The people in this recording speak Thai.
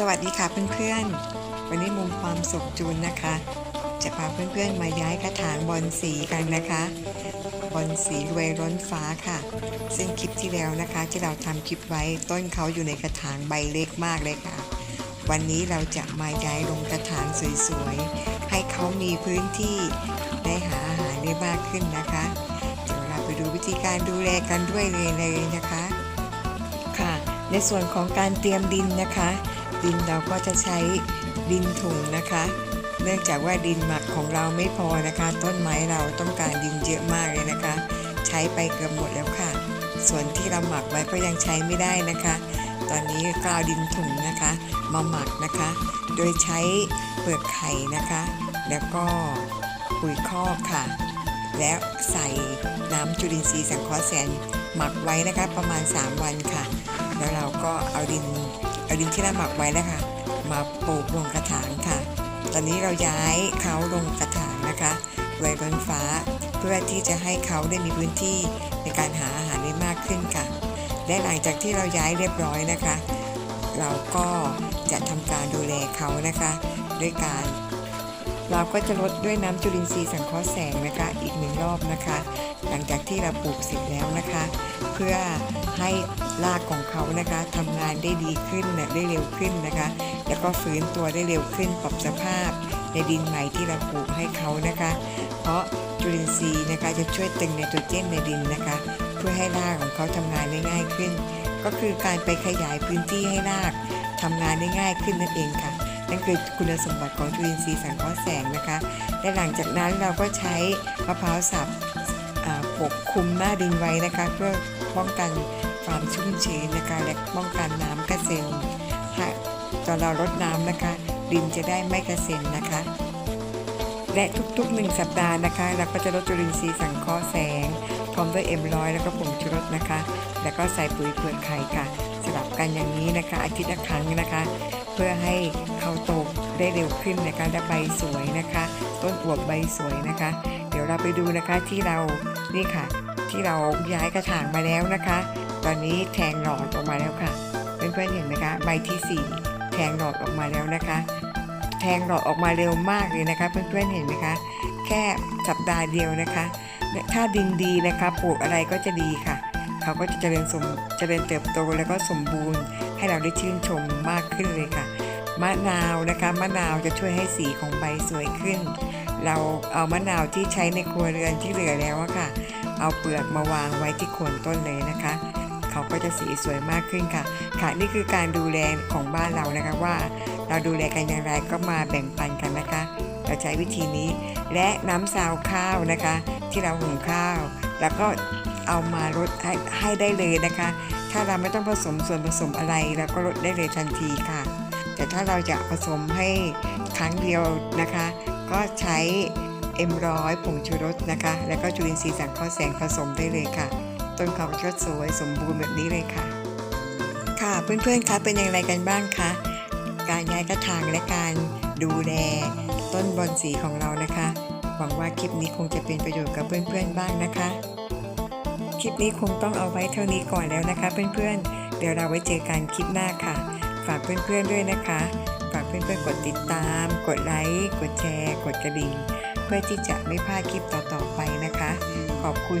สวัสดีค่ะเพื่อนๆ วันนี้มุมความสุขจูนนะคะ จะพาเพื่อนๆมาย้ายกระถางบอลสีกันนะคะบอลสีรวยร้นฟ้าค่ะ ซึ่งคลิปที่แล้วนะคะ ที่เราทำคลิปไว้ต้นเขาอยู่ในกระถางใบเล็กมากเลยค่ะ วันนี้เราจะมาย้ายลงกระถางสวยๆ ให้เขามีพื้นที่ได้หาอาหารได้มากขึ้นนะคะเดี๋ยวเราไปดูวิธีการดูแลกันด้วยเลยเลยนะคะค่ะ ในส่วนของการเตรียมดินนะคะ ดินเราก็จะใช้ดินถุงนะคะ เนื่องจากว่าดินหมักของเราไม่พอนะคะ ต้นไม้เราต้องการดินเยอะมากเลยนะคะ ใช้ไปเกือบหมดแล้วค่ะ ส่วนที่เราหมักไว้ก็ยังใช้ไม่ได้นะคะ ตอนนี้ก็เอาดินถุงนะคะมาหมักนะคะ โดยใช้เปลือกไข่นะคะ แล้วก็ปุ๋ยคอกค่ะ และใส่น้ำจุลินทรีย์สังเคราะห์แสนหมักไว้นะคะประมาณ 3 วันค่ะ แล้วเราก็เอาดิน เอาดินที่เราหมักไว้แล้วค่ะมาปลูกลงกระถางค่ะ ตอนนี้เราย้ายเขาลงกระถางนะคะไว้บนฟ้า เพื่อที่จะให้เขาได้มีพื้นที่ในการหาอาหารได้มากขึ้นค่ะ และหลังจากที่เราย้ายเรียบร้อยนะคะ เราก็จะทำการดูแลเขานะคะ ด้วยการ เราก็จะลดด้วยน้ำจุลินทรีย์สังเคราะห์แสงนะคะอีกหนึ่งรอบนะคะ หลังจากที่เราปลูกเสร็จแล้วนะคะ เพื่อให้รากของเขานะคะทำงานได้ดีขึ้นนะได้เร็วขึ้นนะคะ แล้วก็ฟื้นตัวได้เร็วขึ้นปรับสภาพ ในดินใหม่ที่เราปลูกให้เขานะคะ เพราะจุลินทรีย์นะคะจะช่วยตึงไนโตรเจนในดินนะคะ เพื่อให้รากของเขาทำงานได้ง่ายขึ้น ก็คือการไปขยายพื้นที่ให้รากทำงานได้ง่ายขึ้นนั่นเองค่ะ นั่นคือคุณสมบัติของจุลินทรีย์สังเคราะห์แสงนะคะ และหลังจากนั้นเราก็ใช้มะพร้าวสับปกคลุมหน้าดินไว้นะคะ เพื่อป้องกันความชุ่มชื้นนะคะ และป้องกันน้ำกระเซ็นถ้าตอนเรารดน้ำนะคะ ดินจะได้ไม่กระเซ็นนะคะ และทุกๆหนึ่งสัปดาห์นะคะ เราก็จะลดจุลินทรีย์สังเคราะห์แสงพร้อมด้วยเอ็มร้อยแล้วก็ผงชูรสนะคะ แล้วก็ใส่ปุ๋ยเปลือกไข่ค่ะสลับกันอย่างนี้นะคะ อาทิตย์ละครั้งนะคะ เพื่อให้เขาโตได้เร็วขึ้นนะคะและใบสวยนะคะ ต้นอวบใบสวยนะคะ เดี๋ยวเราไปดูนะคะที่เรานี่ค่ะ ที่เราย้ายกระถางมาแล้วนะคะ ตอนนี้แทงหลอดออกมาแล้วค่ะเพื่อนๆเห็นไหมคะใบที่สี่แทงหลอดออกมาแล้วนะคะ แทงหลอดออกมาเร็วมากเลยนะคะ เพื่อนๆเห็นไหมคะ แค่สัปดาห์เดียวนะคะ ถ้าดินดีนะคะปลูกอะไรก็จะดีค่ะเขาก็จะเจริญสมเจริญเติบโตแล้วก็สมบูรณ์ ให้เราได้ชื่นชมมากขึ้นเลยค่ะ มะนาวนะคะมะนาวจะช่วยให้สีของใบสวยขึ้น เราเอามะนาวที่ใช้ในครัวเรือนที่เหลือแล้วค่ะ เอาเปลือกมาวางไว้ที่โคนต้นเลยนะคะ เขาก็จะสีสวยมากขึ้นค่ะ ค่ะนี่คือการดูแลของบ้านเรานะคะว่า เราดูแลกันอย่างไรก็มาแบ่งปันกันนะคะเราใช้วิธีนี้และน้ำซาวข้าวนะคะ ที่เราหุงข้าว แล้วก็เอามาลดให้ให้ได้เลยนะคะ ถ้าเราไม่ต้องผสมส่วนผสมอะไรเราก็ลดได้เลยทันทีค่ะ แต่ถ้าเราจะผสมให้ครั้งเดียวนะคะ ก็ใช้เอ็มร้อยผงชูรสนะคะ แล้วก็จุลินทรีย์สังเคราะห์แสงผสมได้เลยค่ะ ต้นเขาก็สวยสมบูรณ์แบบนี้เลยค่ะ ค่ะเพื่อนๆคะเป็นอย่างไรกันบ้างคะการย้ายกระถางและการดูแลต้นบอนสีของเรานะคะ หวังว่าคลิปนี้คงจะเป็นประโยชน์กับเพื่อนๆบ้างนะคะ คลิปนี้คงต้องเอาไว้เท่านี้ก่อนแล้วนะคะ เพื่อนๆเดี๋ยวเราไว้เจอกันคลิปหน้าค่ะ ฝากเพื่อนๆด้วยนะคะ ฝากเพื่อนๆกดติดตาม กดไลค์ กดแชร์ กดกระดิ่ง เพื่อที่จะไม่พลาดคลิปต่อๆไปนะคะ ขอบคุณ